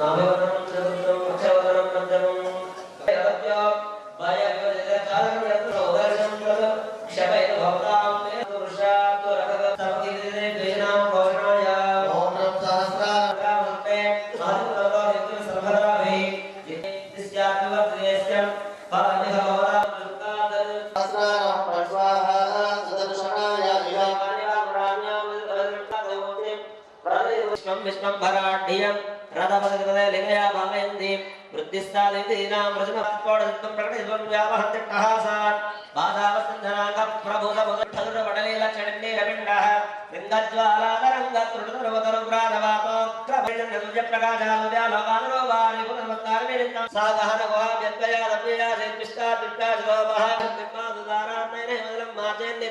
नाभेवरम चतुर्थम अक्षवरम पंचमम अरभ्य बाया विवजय चारण यत्र उदर्शम तद क्षपयत भक्ताम ते पुरुषा तो रखत सबके देने भेजनाम घोषणाया ओम नम सहस्रा रामते महात्मा हितु सर्वदा वे जिस जाति वर्तनेस्य बाल्य भवता वृत्तादर सहस्रा प्रस्वाहा सदर्शनाया विहार्य पुराण्यम वदन्ता देवते प्रदय विश्वम विश्वम भराढ्यम వడలీల చండీ రవిండః లింగజ్వాలాదరంగ త్రుడురువతరుగ్రాధవాతో క్రమేణ సూర్య ప్రకాశాలుద్యా లోకానురో వారి పునర్మత్తార నిమిత్తం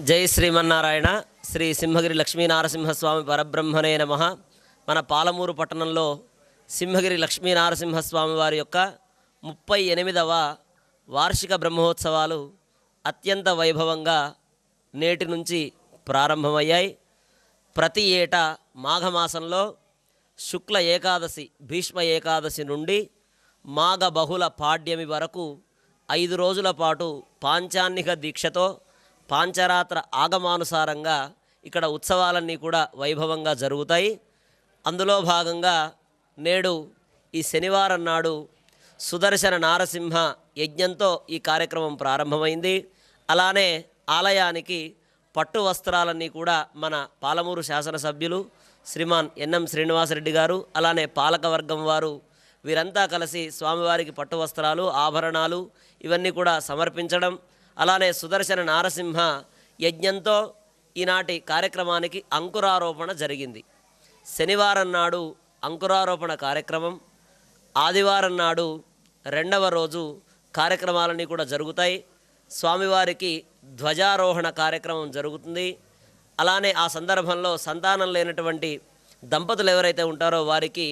జై శ్రీమన్నారాయణ శ్రీ సింహగిరి లక్ష్మీ నారసింహస్వామి నమ. మన పాలమూరు పట్టణంలో సింహగిరి లక్ష్మీ నారసింహస్వామి వారి యొక్క ముప్పై ఎనిమిదవ వార్షిక బ్రహ్మోత్సవాలు అత్యంత వైభవంగా నేటి నుంచి ప్రారంభమయ్యాయి. ప్రతి ఏటా మాఘమాసంలో శుక్ల ఏకాదశి భీష్మ ఏకాదశి నుండి మాఘ బహుళ పాడ్యమి వరకు ఐదు రోజుల పాటు పాంచాన్నిక దీక్షతో పాంచరాత్ర ఆగమానుసారంగా ఇక్కడ ఉత్సవాలన్నీ కూడా వైభవంగా జరుగుతాయి. అందులో భాగంగా నేడు ఈ శనివారం నాడు సుదర్శన నారసింహ యజ్ఞంతో ఈ కార్యక్రమం ప్రారంభమైంది. అలానే ఆలయానికి పట్టు వస్త్రాలన్నీ కూడా మన పాలమూరు శాసనసభ్యులు శ్రీమాన్ ఎన్ఎం శ్రీనివాసరెడ్డి గారు అలానే పాలకవర్గం వారు వీరంతా కలిసి స్వామివారికి పట్టు వస్త్రాలు ఆభరణాలు ఇవన్నీ కూడా సమర్పించడం అలానే సుదర్శన నారసింహ యజ్ఞంతో ఈనాటి కార్యక్రమానికి అంకురారోపణ జరిగింది. శనివారం నాడు అంకురారోపణ కార్యక్రమం ఆదివారం నాడు రెండవ రోజు కార్యక్రమాలన్నీ కూడా జరుగుతాయి. స్వామివారికి ధ్వజారోహణ కార్యక్రమం జరుగుతుంది. అలానే ఆ సందర్భంలో సంతానం లేనటువంటి దంపతులు ఎవరైతే ఉంటారో వారికి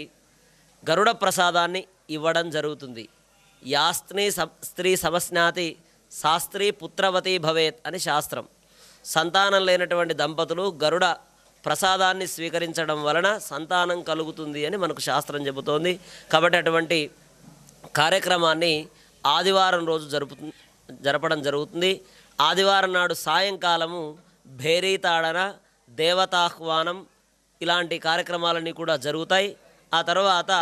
గరుడ ప్రసాదాన్ని ఇవ్వడం జరుగుతుంది. యాస్త్రీ స్త్రీ సమస్నాతి శాస్త్రీ పుత్రవతి భవేత్ అని శాస్త్రం. సంతానం లేనటువంటి దంపతులు గరుడ ప్రసాదాన్ని స్వీకరించడం వలన సంతానం కలుగుతుంది అని మనకు శాస్త్రం చెబుతోంది. కాబట్టి అటువంటి కార్యక్రమాన్ని ఆదివారం రోజు జరుపు జరపడం జరుగుతుంది. ఆదివారం నాడు సాయంకాలము భేరీతాడన దేవతాహ్వానం ఇలాంటి కార్యక్రమాలన్నీ కూడా జరుగుతాయి. ఆ తర్వాత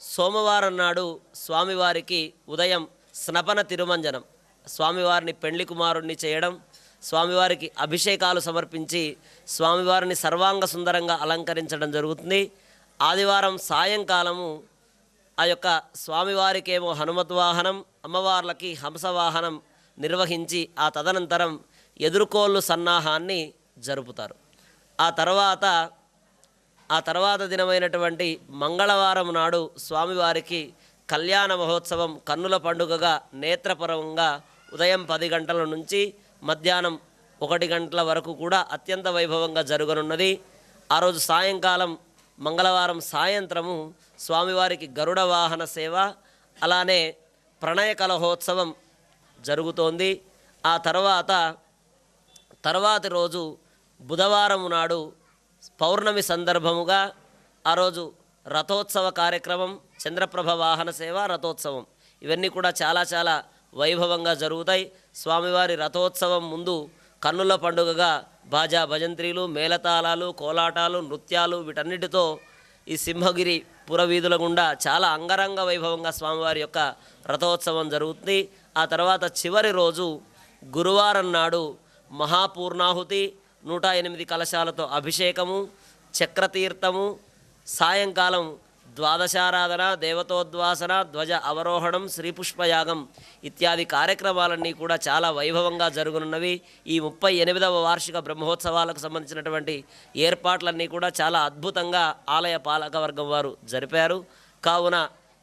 సోమవారం నాడు స్వామివారికి ఉదయం స్నపన తిరుమంజనం. స్వామివారిని పెండ్లి కుమారుణ్ణి చేయడం స్వామివారికి అభిషేకాలు సమర్పించి స్వామివారిని సర్వాంగ సుందరంగా అలంకరించడం జరుగుతుంది. ఆదివారం సాయంకాలము ఆ యొక్క స్వామివారికేమో హనుమద్వాహనం అమ్మవార్లకి హంసవాహనం నిర్వహించి ఆ తదనంతరం ఎదుర్కోళ్ళు సన్నాహాన్ని జరుపుతారు. ఆ తర్వాత ఆ తర్వాత దినమైనటువంటి మంగళవారం నాడు స్వామివారికి కళ్యాణ మహోత్సవం కన్నుల పండుగగా నేత్రపరంగా ఉదయం పది గంటల నుంచి మధ్యాహ్నం ఒకటి గంటల వరకు కూడా అత్యంత వైభవంగా జరగనున్నది. ఆ రోజు సాయంకాలం మంగళవారం సాయంత్రము స్వామివారికి గరుడ వాహన సేవ అలానే ప్రణయ కలహోత్సవం జరుగుతోంది. ఆ తర్వాత తర్వాతి రోజు బుధవారం నాడు పౌర్ణమి సందర్భముగా ఆ రోజు రథోత్సవ కార్యక్రమం చంద్రప్రభ వాహన సేవ రథోత్సవం. ఇవన్నీ కూడా చాలా చాలా వైభవంగా జరుగుతాయి. స్వామివారి రథోత్సవం ముందు కన్నుల పండుగగా బాజా భజంత్రీలు మేళతాళాలు కోలాటాలు నృత్యాలు వీటన్నిటితో ఈ సింహగిరి పురవీధుల గుండా చాలా అంగరంగ వైభవంగా స్వామివారి యొక్క రథోత్సవం జరుగుతుంది. ఆ తర్వాత చివరి రోజు గురువారం నాడు మహాపూర్ణాహుతి నూట ఎనిమిది కలశాలతో అభిషేకము చక్రతీర్థము సాయంకాలం ద్వాదశారాధన దేవతోద్వాసన ధ్వజ అవరోహణం శ్రీపుష్పయాగం ఇత్యాది కార్యక్రమాలన్నీ కూడా చాలా వైభవంగా జరుగునున్నవి. ఈ ముప్పై ఎనిమిదవ వార్షిక బ్రహ్మోత్సవాలకు సంబంధించినటువంటి ఏర్పాట్లన్నీ కూడా చాలా అద్భుతంగా ఆలయ పాలకవర్గం వారు జరిపారు. కావున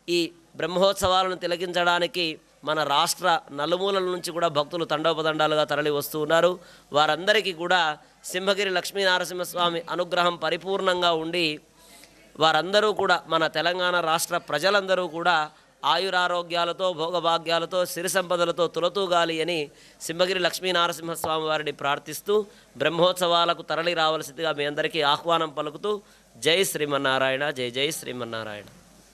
ఈ బ్రహ్మోత్సవాలను తిలకించడానికి మన రాష్ట్ర నలుమూలల నుంచి కూడా భక్తులు తండోపతండాలుగా తరలి వస్తూ ఉన్నారు. వారందరికీ కూడా సింహగిరి లక్ష్మీనరసింహస్వామి అనుగ్రహం పరిపూర్ణంగా ఉండి వారందరూ కూడా మన తెలంగాణ రాష్ట్ర ప్రజలందరూ కూడా ఆయురారోగ్యాలతో భోగభాగ్యాలతో సిరి సంపదలతో తులతూగాలి అని సింహగిరి లక్ష్మీనారసింహస్వామి వారిని ప్రార్థిస్తూ బ్రహ్మోత్సవాలకు తరలి రావలసిందిగా మీ అందరికీ ఆహ్వానం పలుకుతూ జై శ్రీమన్నారాయణ జై జై శ్రీమన్నారాయణ.